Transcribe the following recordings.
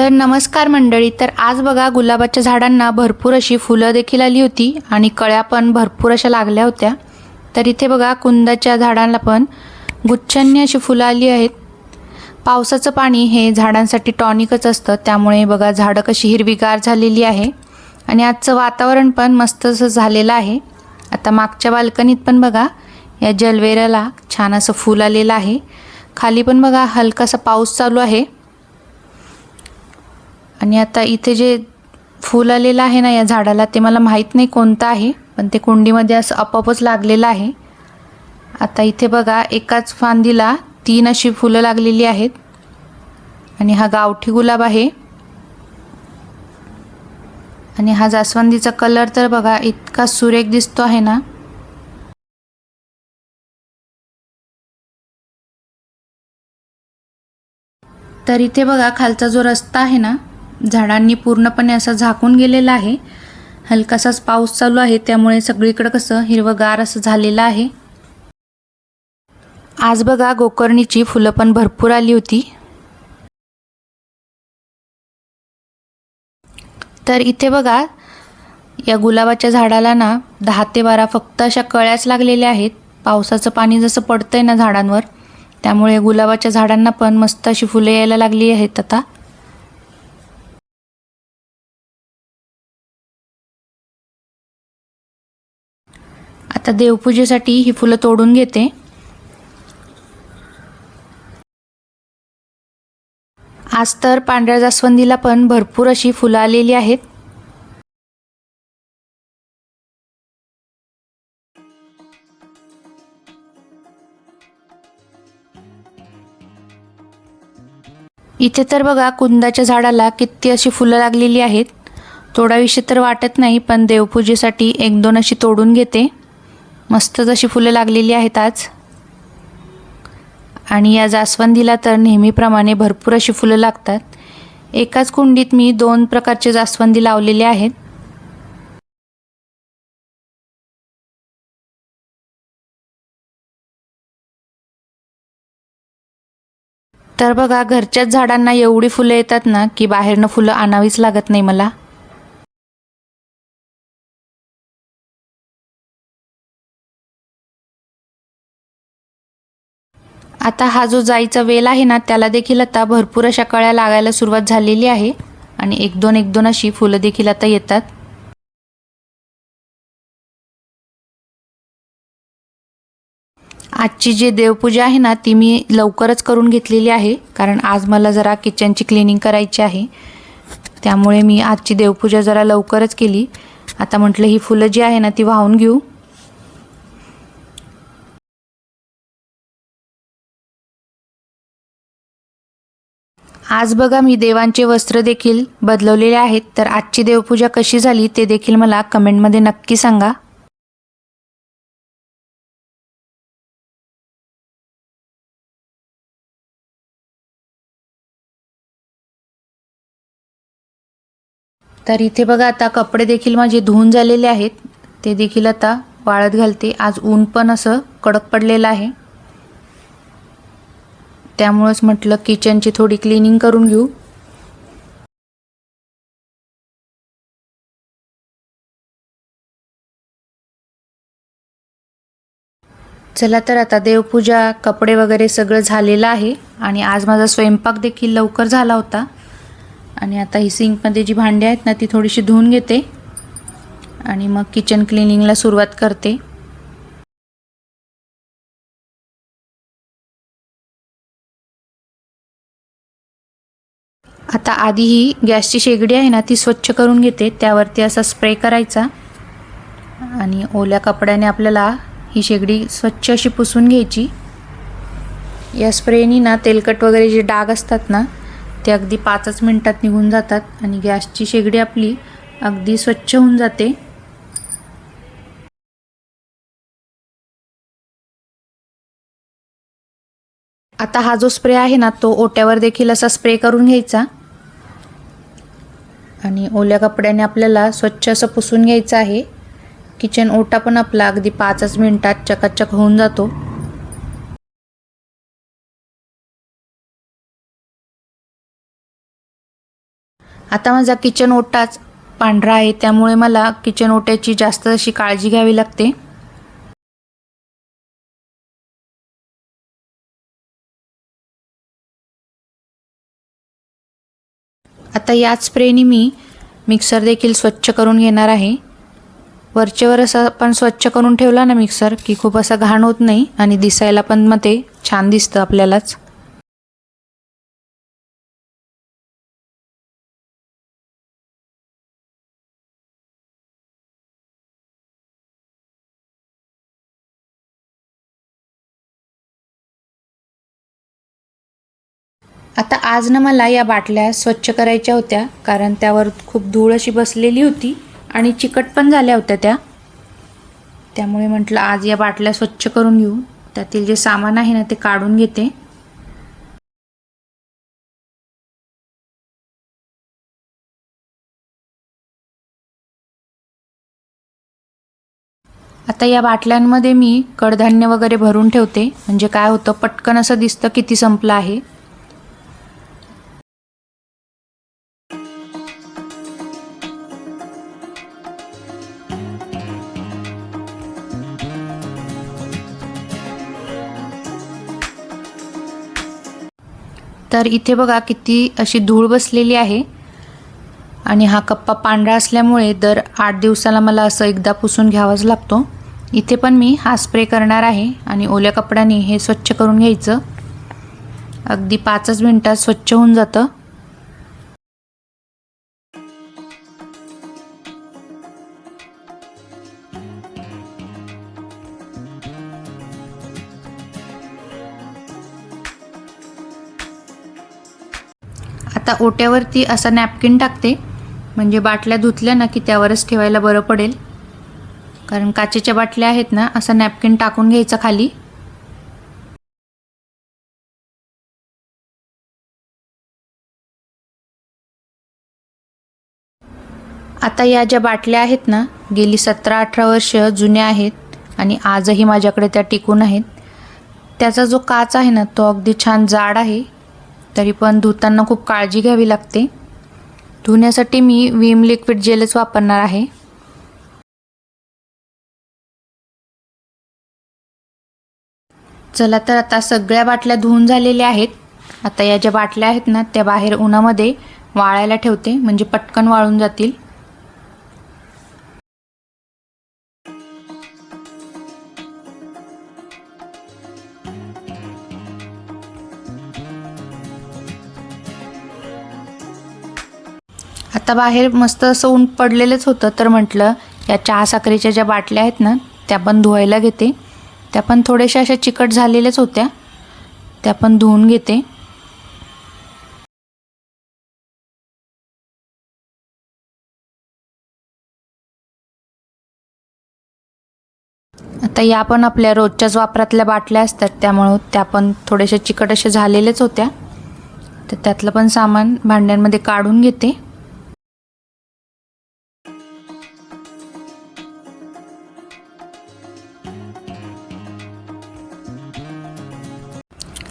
तर नमस्कार मंडळी तर आज बघा गुलाबाच्या झाडांना भरपूर अशी फुलं देखील आली होती आणि कळ्या पण भरपूर अशा लागल्या होत्या. तर इथे बघा कुंदाच्या झाडांना पण गुच्छांनी अशी फुलं आली आहेत. पावसाचं पाणी हे झाडांसाठी टॉनिकच असतं त्यामुळे बघा झाडं कशी हिरवीगार झालेली आहे. आणि आजचं वातावरण पण मस्त असं झालेलं आहे. आता मागच्या बाल्कनीत पण बघा या जलवेऱ्याला छान असं फूल आलेलं आहे. खाली पण बघा हलकासा पाऊस चालू आहे. आणि आता इथे जे फूल आलेलं आहे ना या झाडाला ते मला माहीत नाही कोणतं आहे पण ते कुंडीमध्ये असं आपोआपच लागलेलं आहे. आता इथे बघा एकाच फांदीला तीन अशी फुलं लागलेली आहेत. आणि हा गावठी गुलाब आहे. आणि हा जास्वंदीचा कलर तर बघा इतका सुरेख दिसतो आहे ना. तर इथे बघा खालचा जो रस्ता आहे ना झाडांनी पूर्णपणे असा झाकून गेलेला आहे. हलकासाच पाऊस चालू आहे त्यामुळे सगळीकडं कसं हिरवंगार असं झालेलं आहे. आज बघा गोकर्णीची फुलं पण भरपूर आली होती. तर इथे बघा या गुलाबाच्या झाडाला ना दहा ते बारा फक्त अशा कळ्याच लागलेल्या आहेत. पावसाचं पाणी जसं पडतंय ना झाडांवर त्यामुळे गुलाबाच्या झाडांना पण मस्त अशी फुले यायला लागली आहेत आता. आता देवपूजेसाठी ही फुलं तोडून घेते. आज तर पांढऱ्या जास्वंदीला पण भरपूर अशी फुलं आलेली आहेत. इथे तर बघा कुंदाच्या झाडाला किती अशी फुलं लागलेली आहेत. तोडाविषयी तर वाटत नाही पण देवपूजेसाठी एक दोन अशी तोडून घेते. मस्त जशी फुलं लागलेली आहेत आज. आणि या जास्वंदीला तर नेहमीप्रमाणे भरपूर अशी फुलं लागतात. एकाच कुंडीत मी दोन प्रकारचे जास्वंदी लावलेले आहेत. तर बघा घरच्याच झाडांना एवढी फुलं येतात ना की बाहेरनं फुलं आणावीच लागत नाही मला. आता हा जो जाईचा वेल आहे ना त्याला देखील आता भरपूर अशा कळ्या लागायला सुरुवात झालेली आहे. आणि एक दोन एक दोन अशी फुलं देखील आता येतात. आजची जी देवपूजा आहे ना ती मी लवकरच करून घेतलेली आहे. कारण आज मला जरा किचनची क्लिनिंग करायची आहे. त्यामुळे मी आजची देवपूजा जरा लवकरच केली. आता म्हटलं ही फुलं जी आहे ना ती वाहून घेऊ. आज बघा मी देवांचे वस्त्र देखील बदलवलेले आहेत तर आजची देवपूजा कशी झाली ते देखील मला कमेंटमध्ये नक्की सांगा. तर इथे बघा आता कपडे देखील माझे धुवून झालेले आहेत ते देखील आता वाळत घालते. आज ऊन पण असं कडक पडलेलं आहे. त्यामुळंच म्हटलं किचनची थोडी क्लिनिंग करून घेऊ. चला तर आता देवपूजा कपडे वगैरे सगळं झालेलं आहे आणि आज माझा स्वयंपाक देखील लवकर झाला होता. आणि आता ही सिंकमध्ये जी भांडी आहेत ना ती थोडीशी धुवून घेते. आणि मग किचन क्लिनिंगला सुरुवात करते. आता आधी ही गॅसची शेगडी आहे ना ती स्वच्छ करून घेते. त्यावरती असा स्प्रे करायचा. आणि ओल्या कपड्याने आपल्याला ही शेगडी स्वच्छ अशी पुसून घ्यायची. या स्प्रेनी ना तेलकट वगैरे जे डाग असतात ना ते अगदी पाचच मिनटात निघून जातात आणि गॅसची शेगडी आपली अगदी स्वच्छ होऊन जाते. आता हा जो स्प्रे आहे ना तो ओट्यावर देखील असा स्प्रे करून घ्यायचा. आणि ओल्या कपड्याने आपल्याला स्वच्छ असं पुसून घ्यायचं आहे. किचन ओटा पण आपला अगदी पाचच मिनटात चकाचक होऊन जातो. आता माझा किचन ओटाच पांढरा आहे त्यामुळे मला किचन ओट्याची जास्त अशी काळजी घ्यावी लागते. आता याच स्प्रेनी मी मिक्सर देखील स्वच्छ करून घेणार आहे. वरचेवर असं पण स्वच्छ करून ठेवला ना मिक्सर की खूप असा घाण होत नाही आणि दिसायला पण मग ते छान दिसतं आपल्यालाच. आता आज ना मला या बाटल्या स्वच्छ करायच्या होत्या कारण त्यावर खूप धूळ अशी बसलेली होती आणि चिकट पण झाल्या होत्या त्या. त्यामुळे म्हटलं आज या बाटल्या स्वच्छ करून घेऊ. त्यातील जे सामान आहे ना ते काढून घेते. आता या बाटल्यांमध्ये मी कडधान्य वगैरे भरून ठेवते. म्हणजे काय होतं पटकन असं दिसतं किती संपलं आहे. तर इथे बघा किती अशी धूळ बसलेली आहे. आणि हा कप्पा पांढरा असल्यामुळे दर आठ दिवसाला मला असं एकदा पुसून घ्यावाच लागतो. इथे पण मी हा स्प्रे करणार आहे आणि ओल्या कपड्याने हे स्वच्छ करून घ्यायचं. अगदी पाचच मिनटात स्वच्छ होऊन जातं. आता ओट्यावरती असा नॅपकिन टाकते. म्हणजे बाटल्या धुतल्या ना की त्यावरच ठेवायला बरं पडेल. कारण काचेच्या बाटल्या आहेत ना असं नॅपकिन टाकून घ्यायचा खाली. आता या ज्या बाटल्या आहेत ना गेली सतरा अठरा वर्ष जुन्या आहेत आणि आजही माझ्याकडे त्या टिकून आहेत. त्याचा जो काच आहे ना तो अगदी छान जाड आहे. तरी पण धुताना खूप काळजी घ्यावी लागते. धुण्यासाठी मी विम लिक्विड जेलच वापरणार आहे. चला तर आता सगळ्या बाटल्या धुवून झालेल्या आहेत. आता या ज्या बाटल्या आहेत ना त्या बाहेर उन्हामध्ये वाळायला ठेवते म्हणजे पटकन वाळून जातील. आता बाहेर मस्त असं ऊन पडलेलंच होतं तर म्हटलं या चहा साखरेच्या ज्या बाटल्या आहेत ना त्या पण धुवायला घेते. त्या पण थोड्याशा अशा चिकट झालेल्याच होत्या. त्या पण धुवून घेते. आता या पण आपल्या रोजच्याच वापरातल्या बाटल्या असतात त्यामुळं त्या पण थोड्याशा चिकट अशा झालेल्याच होत्या. तर त्यातलं पण सामान भांड्यांमध्ये काढून घेते.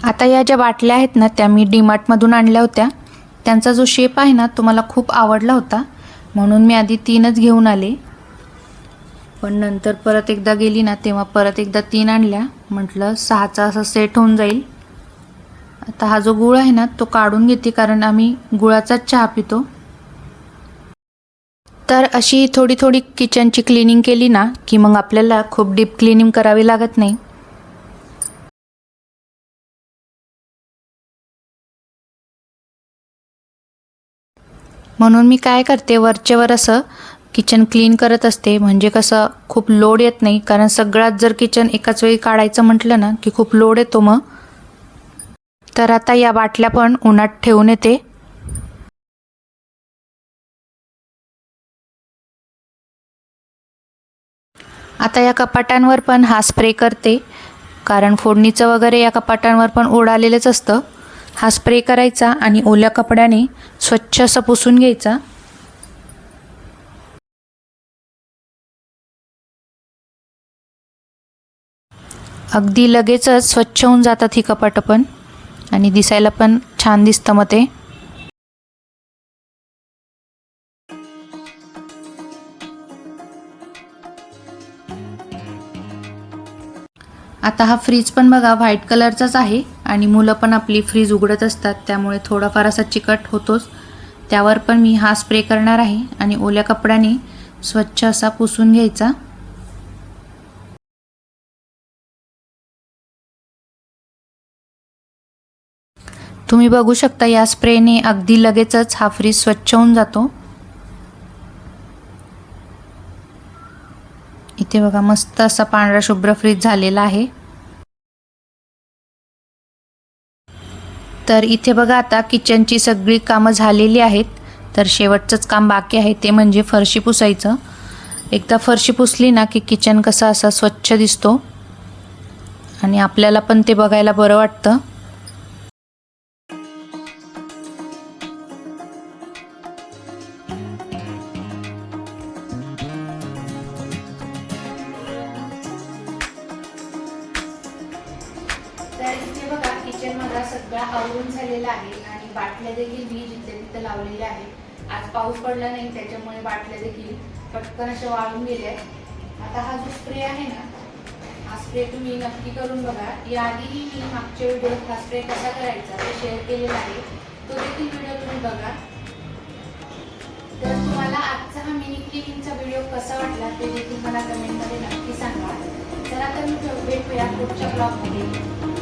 आता या ज्या बाटल्या आहेत ना त्या मी डीमार्टमधून आणल्या होत्या. त्यांचा जो शेप आहे ना तो मला खूप आवडला होता. म्हणून मी आधी तीनच घेऊन आले. पण नंतर परत एकदा गेली ना तेव्हा परत एकदा तीन आणल्या. म्हटलं सहाचा असा सेट होऊन जाईल. आता हा जो गुळ आहे ना तो काढून घेते कारण आम्ही गुळाचाच चहा पितो. तर अशी थोडी थोडी किचनची क्लिनिंग केली ना की मग आपल्याला खूप डीप क्लिनिंग करावी लागत नाही. म्हणून मी काय करते वरचेवर असं किचन क्लीन करत असते. म्हणजे कसं खूप लोड येत नाही. कारण सगळ्यात जर किचन एकाच वेळी काढायचं म्हटलं ना की खूप लोड येतो मग. तर आता या बाटल्या पण उन्हात ठेवून येते. आता या कपाटांवर पण हा स्प्रे करते. कारण फोडणीचं वगैरे या कपाटांवर पण ओढालेलंच असतं. हा स्प्रे करायचा आणि ओल्या कपड्याने स्वच्छ असं पुसून घ्यायचा. अगदी लगेचच स्वच्छ होऊन जातात ही कपाटं पण. आणि दिसायला पण छान दिसतं मग ते. आता हा फ्रीज पण बघा व्हाईट कलरचाच आहे. आणि मुलं पण आपली फ्रीज उघडत असतात त्यामुळे थोडाफार असा चिकट होतोच. त्यावर पण मी हा स्प्रे करणार आहे आणि ओल्या कपड्याने स्वच्छ असा पुसून घ्यायचा. तुम्ही बघू शकता या स्प्रेने अगदी लगेचच हा फ्रीज स्वच्छ होऊन जातो. इथे बघा मस्त असा पांढरा शुभ्र फ्रीज झालेला आहे. तर इथे बघा आता किचनची सगळी कामं झालेली आहेत. तर शेवटचंच काम बाकी आहे ते म्हणजे फरशी पुसायचं. एकदा फरशी पुसली ना की किचन कसा असा स्वच्छ दिसतो. आणि आपल्याला पण ते बघायला बरं वाटतं. आज पाऊस पडला नाही त्याच्यामुळे बाटल्या देखील पटकन अशा वाळून गेल्या आहेत. आता हा जो स्प्रे आहे ना हा स्प्रे तुम्ही नक्की करून बघा. याआधीही मी मागच्या व्हिडिओत हा स्प्रे कसा करायचा ते शेअर केलेला आहे. तो देखील व्हिडिओ तुम्ही बघा. तर तुम्हाला आजचा हा मिनी क्लिनिंगचा व्हिडिओ कसा वाटला ते देखील मला कमेंटमध्ये नक्की सांगा. तर आता मी भेटूया पुढच्या ब्लॉगमध्ये